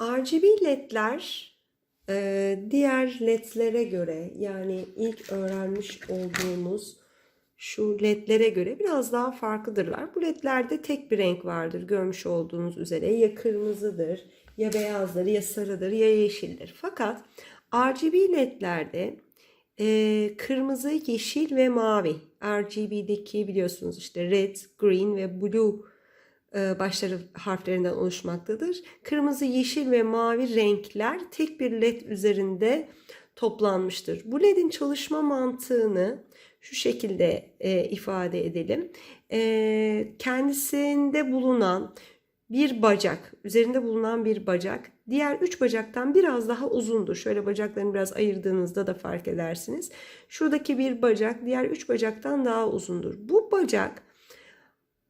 RGB ledler e, diğer ledlere göre yani ilk öğrenmiş olduğumuz şu ledlere göre biraz daha farklıdırlar. Bu ledlerde tek bir renk vardır görmüş olduğunuz üzere. Ya kırmızıdır, ya beyazdır, ya sarıdır, ya yeşildir. Fakat RGB ledlerde e, kırmızı, yeşil ve mavi. RGB'deki biliyorsunuz işte red, green ve blue başları harflerinden oluşmaktadır. Kırmızı, yeşil ve mavi renkler tek bir led üzerinde toplanmıştır. Bu ledin çalışma mantığını şu şekilde e, ifade edelim. E, kendisinde bulunan bir bacak, üzerinde bulunan bir bacak diğer üç bacaktan biraz daha uzundur. Şöyle bacaklarını biraz ayırdığınızda da fark edersiniz. Şuradaki bir bacak diğer üç bacaktan daha uzundur. Bu bacak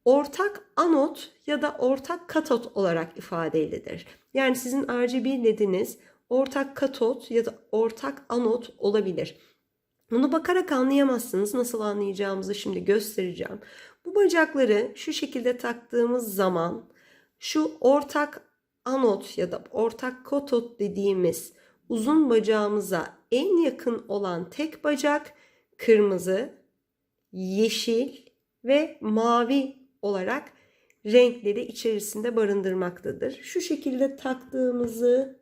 ortak anot ya da ortak katot olarak ifade edilir. Yani sizin RGB lediniz ortak katot ya da ortak anot olabilir. Bunu bakarak anlayamazsınız. Nasıl anlayacağımızı şimdi göstereceğim. Bu bacakları şu şekilde taktığımız zaman şu ortak anot ya da ortak katot dediğimiz uzun bacağımıza en yakın olan tek bacak kırmızı, yeşil ve mavi olarak renkleri içerisinde barındırmaktadır. Şu şekilde taktığımızı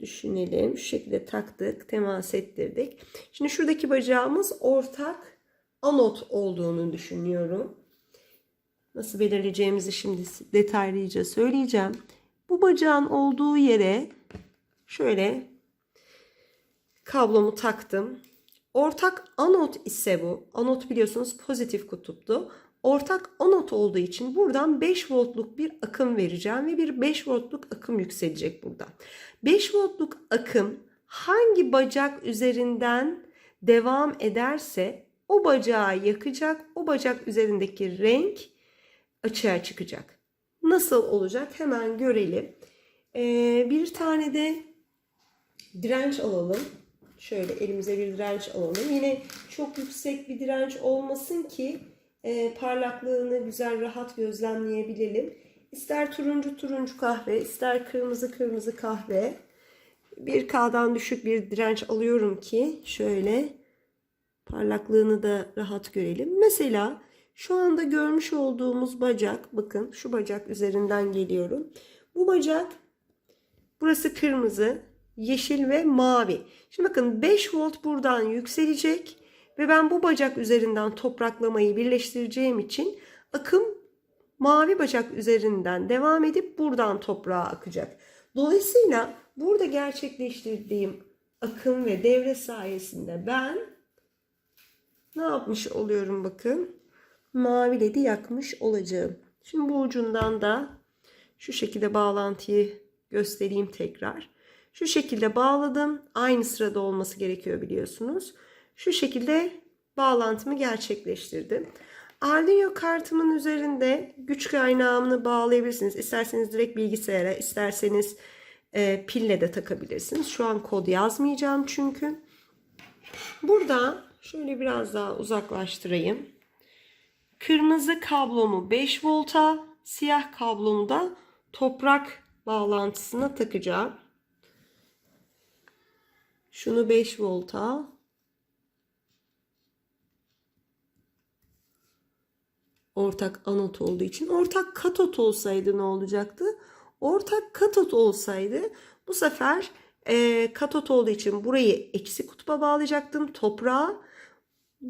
düşünelim. Şu şekilde taktık, temas ettirdik. Şimdi şuradaki bacağımız ortak anot olduğunu düşünüyorum. Nasıl belirleyeceğimizi şimdi detaylıca söyleyeceğim. Bu bacağın olduğu yere şöyle kablomu taktım. Ortak anot ise bu. Anot biliyorsunuz pozitif kutuptu. Ortak anot olduğu için buradan 5 voltluk bir akım vereceğim ve bir 5 voltluk akım yükselecek buradan. 5 voltluk akım hangi bacak üzerinden devam ederse o bacağı yakacak. O bacak üzerindeki renk açığa çıkacak. Nasıl olacak hemen görelim. Ee, bir tane de direnç alalım. Şöyle elimize bir direnç alalım. Yine çok yüksek bir direnç olmasın ki e, parlaklığını güzel rahat gözlemleyebilelim. İster turuncu turuncu kahve, ister kırmızı kırmızı kahve. 1K'dan düşük bir direnç alıyorum ki şöyle parlaklığını da rahat görelim. Mesela şu anda görmüş olduğumuz bacak, bakın şu bacak üzerinden geliyorum. Bu bacak, burası kırmızı, yeşil ve mavi. Şimdi bakın 5 volt buradan yükselecek ve ben bu bacak üzerinden topraklamayı birleştireceğim için akım mavi bacak üzerinden devam edip buradan toprağa akacak. Dolayısıyla burada gerçekleştirdiğim akım ve devre sayesinde ben ne yapmış oluyorum bakın. Mavi ledi yakmış olacağım. Şimdi bu ucundan da şu şekilde bağlantıyı göstereyim tekrar. Şu şekilde bağladım. Aynı sırada olması gerekiyor biliyorsunuz. Şu şekilde bağlantımı gerçekleştirdim. Arduino kartımın üzerinde güç kaynağını bağlayabilirsiniz. İsterseniz direkt bilgisayara, isterseniz e, pille de takabilirsiniz. Şu an kod yazmayacağım çünkü. Burada şöyle biraz daha uzaklaştırayım. Kırmızı kablomu 5 volta, siyah kablomu da toprak bağlantısına takacağım. Şunu 5 volta. Ortak anot olduğu için. Ortak katot olsaydı ne olacaktı? Ortak katot olsaydı bu sefer e, katot olduğu için burayı eksi kutba bağlayacaktım. Toprağa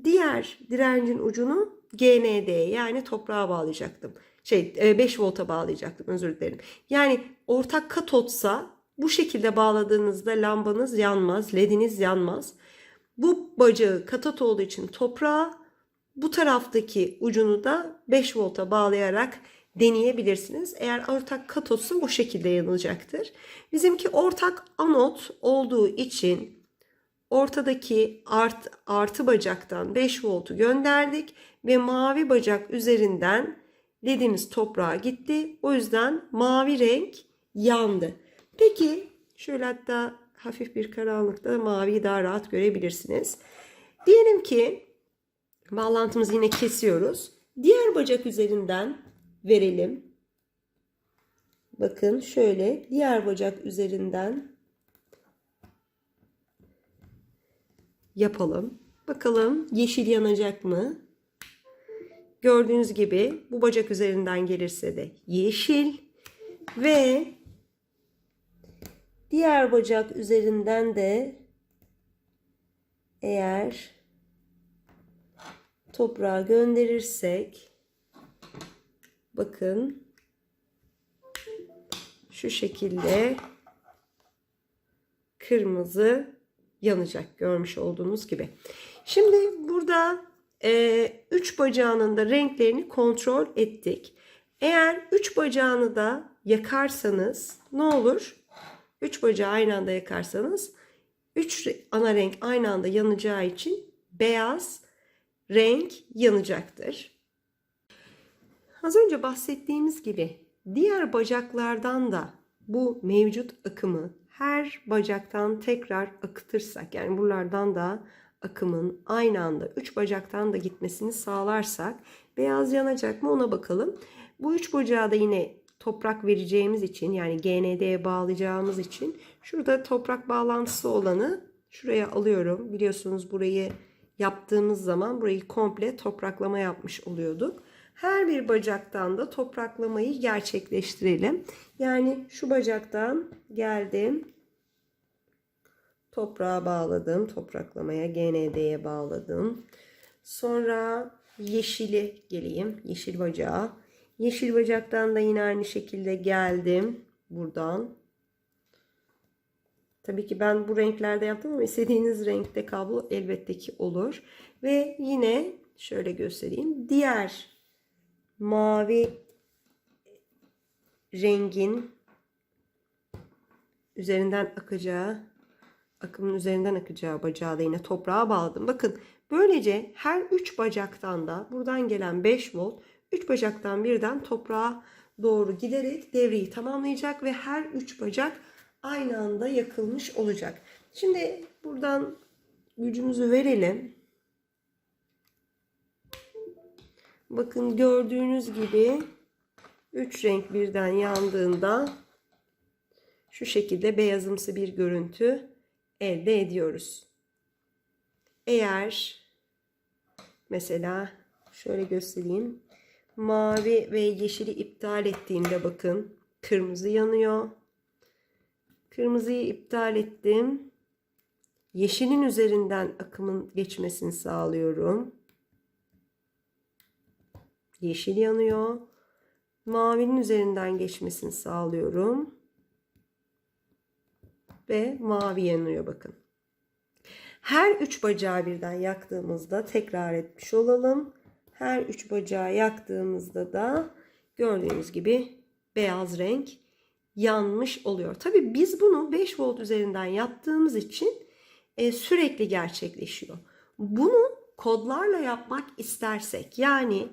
diğer direncin ucunu GND yani toprağa bağlayacaktım. Şey 5 volta bağlayacaktım özür dilerim. Yani ortak katotsa bu şekilde bağladığınızda lambanız yanmaz, lediniz yanmaz. Bu bacağı katot olduğu için toprağa, bu taraftaki ucunu da 5 volta bağlayarak deneyebilirsiniz. Eğer ortak katotsa bu şekilde yanılacaktır. Bizimki ortak anot olduğu için ortadaki art, artı bacaktan 5 voltu gönderdik ve mavi bacak üzerinden ledimiz toprağa gitti. O yüzden mavi renk yandı. Peki şöyle hatta hafif bir karanlıkta maviyi daha rahat görebilirsiniz. Diyelim ki bağlantımızı yine kesiyoruz. Diğer bacak üzerinden verelim. bakın şöyle diğer bacak üzerinden yapalım. Bakalım yeşil yanacak mı? Gördüğünüz gibi bu bacak üzerinden gelirse de yeşil ve diğer bacak üzerinden de eğer toprağa gönderirsek bakın şu şekilde kırmızı yanacak görmüş olduğunuz gibi. Şimdi burada e, üç bacağının da renklerini kontrol ettik. Eğer üç bacağını da yakarsanız ne olur? Üç bacağı aynı anda yakarsanız üç ana renk aynı anda yanacağı için beyaz renk yanacaktır. Az önce bahsettiğimiz gibi diğer bacaklardan da bu mevcut akımı her bacaktan tekrar akıtırsak yani buralardan da akımın aynı anda 3 bacaktan da gitmesini sağlarsak beyaz yanacak mı ona bakalım. Bu 3 bacağı da yine toprak vereceğimiz için yani GND'ye bağlayacağımız için şurada toprak bağlantısı olanı şuraya alıyorum. Biliyorsunuz burayı yaptığımız zaman burayı komple topraklama yapmış oluyorduk. Her bir bacaktan da topraklamayı gerçekleştirelim. Yani şu bacaktan geldim. Toprağa bağladım. Topraklamaya GND'ye bağladım. Sonra yeşili geleyim. Yeşil bacağı. Yeşil bacaktan da yine aynı şekilde geldim. Buradan. Tabii ki ben bu renklerde yaptım ama istediğiniz renkte kablo elbette ki olur. Ve yine şöyle göstereyim. Diğer mavi rengin üzerinden akacağı akımın üzerinden akacağı bacağı da yine toprağa bağladım. Bakın böylece her 3 bacaktan da buradan gelen 5 volt 3 bacaktan birden toprağa doğru giderek devreyi tamamlayacak ve her 3 bacak aynı anda yakılmış olacak. Şimdi buradan gücümüzü verelim. Bakın gördüğünüz gibi 3 renk birden yandığında şu şekilde beyazımsı bir görüntü elde ediyoruz. Eğer mesela şöyle göstereyim. Mavi ve yeşili iptal ettiğimde bakın kırmızı yanıyor. Kırmızıyı iptal ettim. Yeşilin üzerinden akımın geçmesini sağlıyorum. Yeşil yanıyor. Mavinin üzerinden geçmesini sağlıyorum. Ve mavi yanıyor bakın. Her üç bacağı birden yaktığımızda tekrar etmiş olalım. Her üç bacağı yaktığımızda da gördüğünüz gibi beyaz renk yanmış oluyor. Tabi biz bunu 5 volt üzerinden yaptığımız için e, sürekli gerçekleşiyor. Bunu kodlarla yapmak istersek yani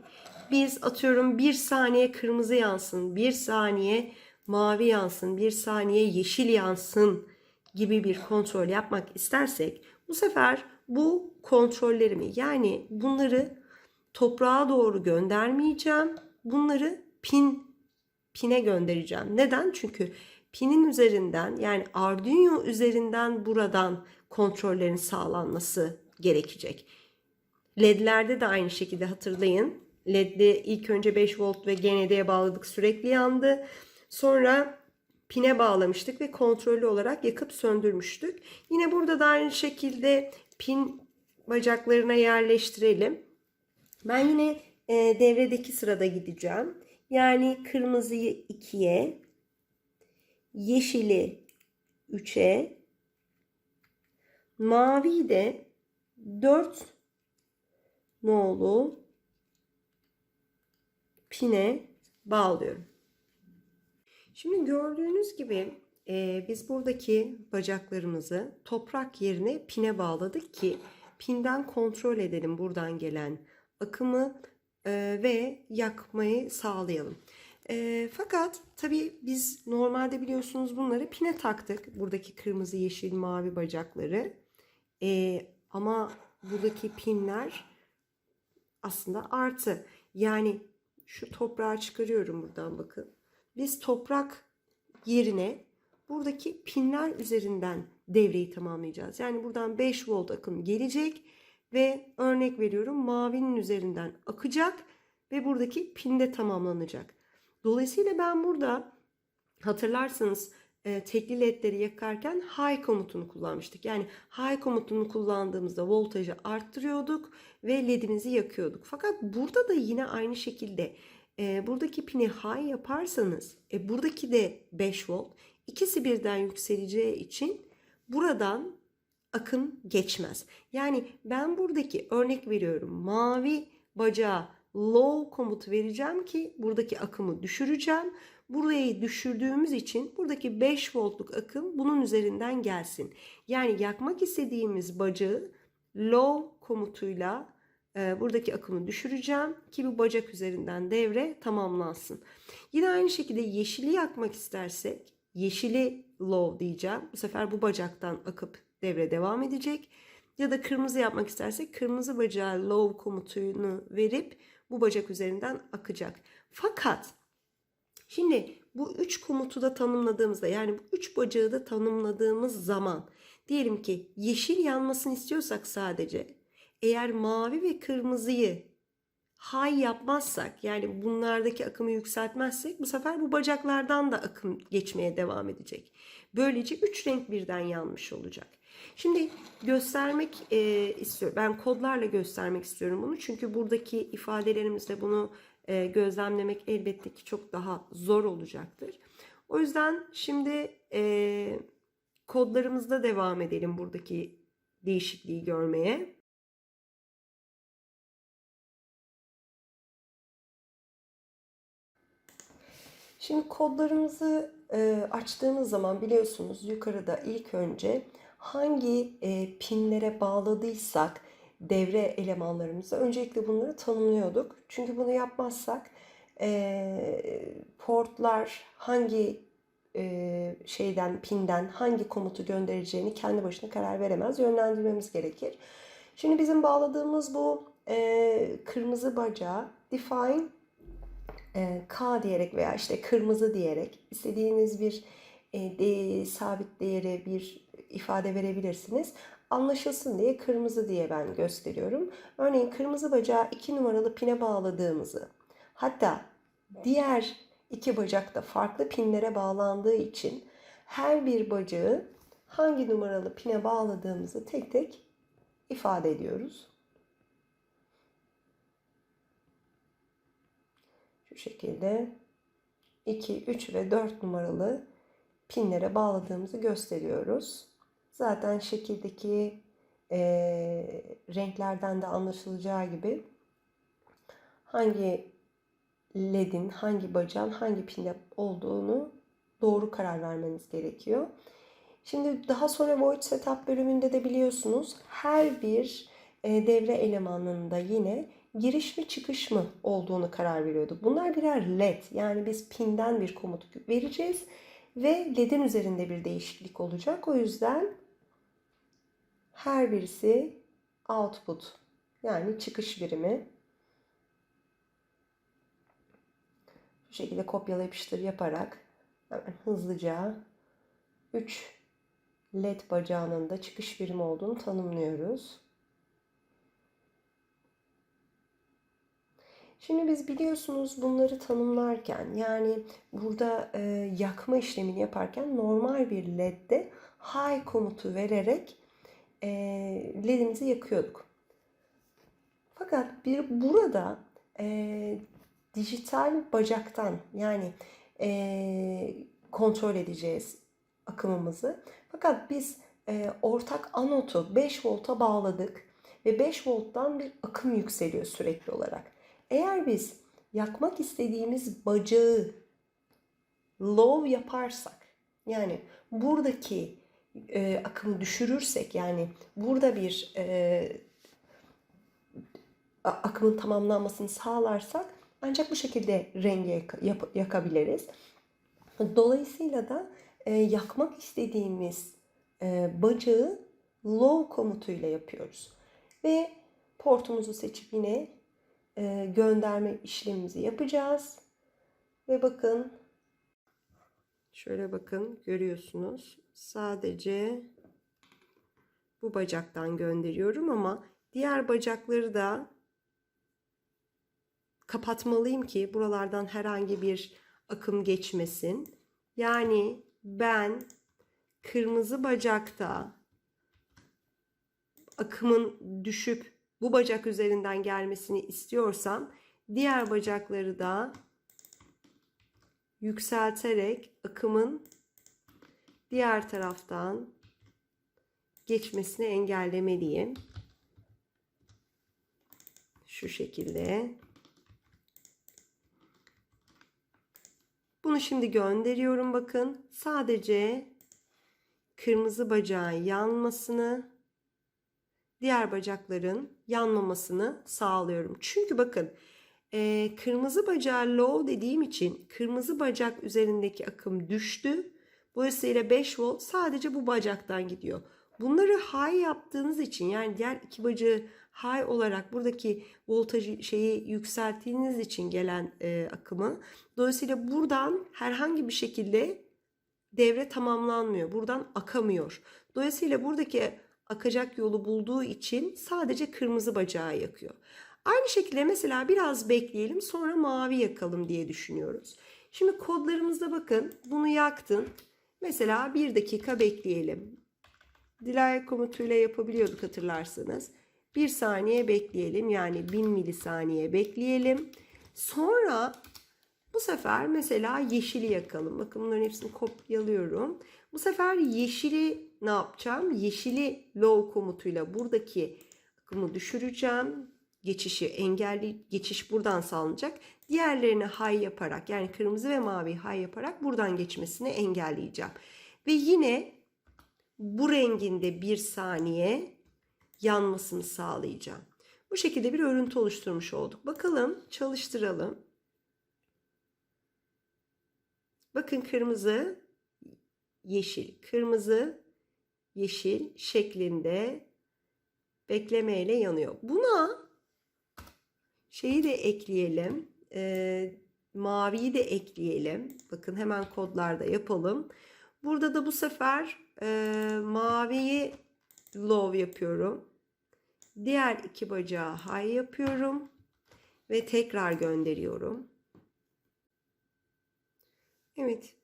biz atıyorum bir saniye kırmızı yansın, bir saniye mavi yansın, bir saniye yeşil yansın gibi bir kontrol yapmak istersek bu sefer bu kontrollerimi yani bunları toprağa doğru göndermeyeceğim. Bunları pin pine göndereceğim. Neden? Çünkü pinin üzerinden yani Arduino üzerinden buradan kontrollerin sağlanması gerekecek. LED'lerde de aynı şekilde hatırlayın. LED'de ilk önce 5 volt ve GND'ye bağladık sürekli yandı. Sonra pine bağlamıştık ve kontrollü olarak yakıp söndürmüştük. Yine burada da aynı şekilde pin bacaklarına yerleştirelim. Ben yine e, devredeki sırada gideceğim. Yani kırmızıyı 2'ye, yeşili 3'e, maviyi de 4 nolu pine bağlıyorum. Şimdi gördüğünüz gibi e, biz buradaki bacaklarımızı toprak yerine pine bağladık ki pinden kontrol edelim buradan gelen akımı e, ve yakmayı sağlayalım. E, fakat tabii biz normalde biliyorsunuz bunları pine taktık. Buradaki kırmızı, yeşil, mavi bacakları. E, ama buradaki pinler aslında artı. Yani şu toprağı çıkarıyorum buradan bakın. Biz toprak yerine buradaki pinler üzerinden devreyi tamamlayacağız. Yani buradan 5 volt akım gelecek ve örnek veriyorum mavinin üzerinden akacak ve buradaki pinde tamamlanacak. Dolayısıyla ben burada hatırlarsanız e, tekli ledleri yakarken high komutunu kullanmıştık. Yani high komutunu kullandığımızda voltajı arttırıyorduk ve ledimizi yakıyorduk. Fakat burada da yine aynı şekilde e, buradaki pini high yaparsanız e, buradaki de 5 volt ikisi birden yükseleceği için buradan akım geçmez. Yani ben buradaki örnek veriyorum mavi bacağa low komutu vereceğim ki buradaki akımı düşüreceğim. Burayı düşürdüğümüz için buradaki 5 voltluk akım bunun üzerinden gelsin. Yani yakmak istediğimiz bacağı low komutuyla e, buradaki akımı düşüreceğim ki bu bacak üzerinden devre tamamlansın. Yine aynı şekilde yeşili yakmak istersek yeşili low diyeceğim. Bu sefer bu bacaktan akıp devre devam edecek. Ya da kırmızı yapmak istersek kırmızı bacağı low komutunu verip bu bacak üzerinden akacak. Fakat şimdi bu üç komutu da tanımladığımızda yani bu üç bacağı da tanımladığımız zaman diyelim ki yeşil yanmasını istiyorsak sadece eğer mavi ve kırmızıyı high yapmazsak yani bunlardaki akımı yükseltmezsek bu sefer bu bacaklardan da akım geçmeye devam edecek. Böylece üç renk birden yanmış olacak. Şimdi göstermek e, istiyorum. Ben kodlarla göstermek istiyorum bunu. Çünkü buradaki ifadelerimizle bunu e, gözlemlemek elbette ki çok daha zor olacaktır. O yüzden şimdi e, kodlarımızda devam edelim buradaki değişikliği görmeye. Şimdi kodlarımızı e, açtığımız zaman biliyorsunuz yukarıda ilk önce hangi e, pinlere bağladıysak devre elemanlarımızı öncelikle bunları tanımlıyorduk. Çünkü bunu yapmazsak e, portlar hangi e, şeyden pinden hangi komutu göndereceğini kendi başına karar veremez. Yönlendirmemiz gerekir. Şimdi bizim bağladığımız bu e, kırmızı bacağı define e, K diyerek veya işte kırmızı diyerek istediğiniz bir e, de, sabit değeri bir ifade verebilirsiniz. Anlaşılsın diye kırmızı diye ben gösteriyorum. Örneğin kırmızı bacağı 2 numaralı pine bağladığımızı hatta diğer iki bacak da farklı pinlere bağlandığı için her bir bacağı hangi numaralı pine bağladığımızı tek tek ifade ediyoruz. Şu şekilde 2, 3 ve 4 numaralı pinlere bağladığımızı gösteriyoruz. Zaten şekildeki e, renklerden de anlaşılacağı gibi hangi ledin, hangi bacağın hangi pinde olduğunu doğru karar vermeniz gerekiyor. Şimdi daha sonra Void Setup bölümünde de biliyorsunuz her bir e, devre elemanında yine giriş mi çıkış mı olduğunu karar veriyorduk. Bunlar birer led yani biz pinden bir komut vereceğiz ve ledin üzerinde bir değişiklik olacak. O yüzden her birisi output yani çıkış birimi. Bu şekilde kopyala yapıştır yaparak hemen hızlıca 3 led bacağının da çıkış birimi olduğunu tanımlıyoruz. Şimdi biz biliyorsunuz bunları tanımlarken yani burada e, yakma işlemini yaparken normal bir ledde high komutu vererek e, ledimizi yakıyorduk. Fakat bir burada e, dijital bacaktan yani e, kontrol edeceğiz akımımızı. Fakat biz e, ortak anotu 5 volta bağladık ve 5 volttan bir akım yükseliyor sürekli olarak. Eğer biz yakmak istediğimiz bacağı low yaparsak yani buradaki e, akımı düşürürsek yani burada bir e, akımın tamamlanmasını sağlarsak ancak bu şekilde rengi yap, yakabiliriz. Dolayısıyla da e, yakmak istediğimiz e, bacağı low komutuyla yapıyoruz. Ve portumuzu seçip yine e, gönderme işlemimizi yapacağız. Ve bakın Şöyle bakın görüyorsunuz. Sadece bu bacaktan gönderiyorum ama diğer bacakları da kapatmalıyım ki buralardan herhangi bir akım geçmesin. Yani ben kırmızı bacakta akımın düşüp bu bacak üzerinden gelmesini istiyorsam diğer bacakları da yükselterek akımın diğer taraftan geçmesini engellemeliyim. Şu şekilde. Bunu şimdi gönderiyorum bakın. Sadece kırmızı bacağın yanmasını, diğer bacakların yanmamasını sağlıyorum. Çünkü bakın e, kırmızı bacağı low dediğim için kırmızı bacak üzerindeki akım düştü. Dolayısıyla 5 volt sadece bu bacaktan gidiyor. Bunları high yaptığınız için yani diğer iki bacağı high olarak buradaki voltajı şeyi yükselttiğiniz için gelen e, akımı dolayısıyla buradan herhangi bir şekilde devre tamamlanmıyor. Buradan akamıyor. Dolayısıyla buradaki akacak yolu bulduğu için sadece kırmızı bacağı yakıyor. Aynı şekilde mesela biraz bekleyelim sonra mavi yakalım diye düşünüyoruz. Şimdi kodlarımızda bakın bunu yaktın. Mesela bir dakika bekleyelim. Delay komutuyla yapabiliyorduk hatırlarsanız. Bir saniye bekleyelim yani 1000 milisaniye bekleyelim. Sonra bu sefer mesela yeşili yakalım. Bakın bunların hepsini kopyalıyorum. Bu sefer yeşili ne yapacağım? Yeşili low komutuyla buradaki akımı düşüreceğim. Geçişi engelli geçiş buradan sağlanacak. Diğerlerini high yaparak yani kırmızı ve mavi high yaparak buradan geçmesini engelleyeceğim. Ve yine bu renginde bir saniye yanmasını sağlayacağım. Bu şekilde bir örüntü oluşturmuş olduk. Bakalım çalıştıralım. Bakın kırmızı, yeşil, kırmızı, yeşil şeklinde beklemeyle yanıyor. Buna şeyi de ekleyelim. E, maviyi de ekleyelim. Bakın hemen kodlarda yapalım. Burada da bu sefer e, maviyi low yapıyorum. Diğer iki bacağı high yapıyorum. Ve tekrar gönderiyorum. Evet.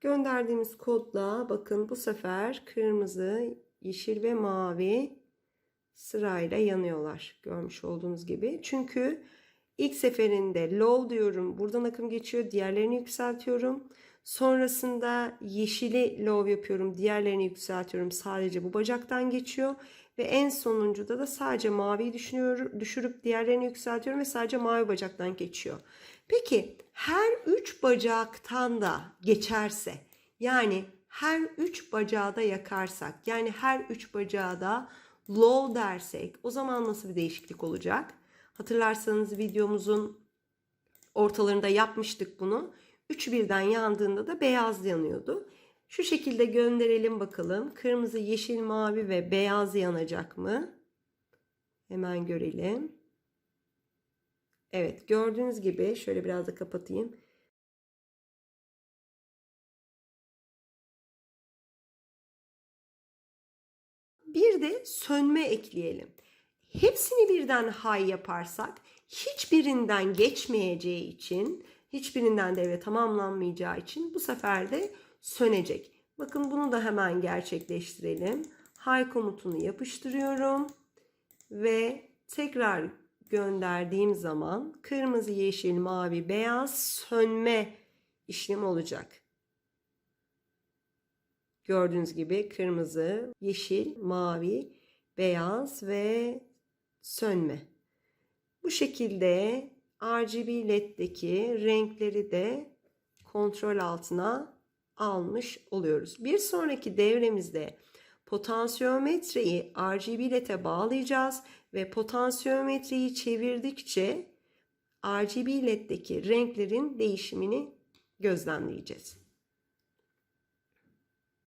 Gönderdiğimiz kodla bakın bu sefer kırmızı, yeşil ve mavi sırayla yanıyorlar. Görmüş olduğunuz gibi. Çünkü ilk seferinde low diyorum. Buradan akım geçiyor. Diğerlerini yükseltiyorum. Sonrasında yeşili low yapıyorum. Diğerlerini yükseltiyorum. Sadece bu bacaktan geçiyor. Ve en sonuncuda da sadece maviyi düşünüyorum, düşürüp diğerlerini yükseltiyorum ve sadece mavi bacaktan geçiyor. Peki her üç bacaktan da geçerse yani her üç bacağı da yakarsak yani her üç bacağı da low dersek o zaman nasıl bir değişiklik olacak? Hatırlarsanız videomuzun ortalarında yapmıştık bunu. Üçü birden yandığında da beyaz yanıyordu. Şu şekilde gönderelim bakalım. Kırmızı, yeşil, mavi ve beyaz yanacak mı? Hemen görelim. Evet gördüğünüz gibi şöyle biraz da kapatayım. Bir de sönme ekleyelim. Hepsini birden high yaparsak hiçbirinden geçmeyeceği için, hiçbirinden devre tamamlanmayacağı için bu sefer de sönecek. Bakın bunu da hemen gerçekleştirelim. High komutunu yapıştırıyorum ve tekrar gönderdiğim zaman kırmızı, yeşil, mavi, beyaz sönme işlemi olacak. Gördüğünüz gibi kırmızı, yeşil, mavi, beyaz ve sönme. Bu şekilde RGB LED'deki renkleri de kontrol altına almış oluyoruz. Bir sonraki devremizde potansiyometreyi RGB LED'e bağlayacağız ve potansiyometreyi çevirdikçe RGB LED'deki renklerin değişimini gözlemleyeceğiz.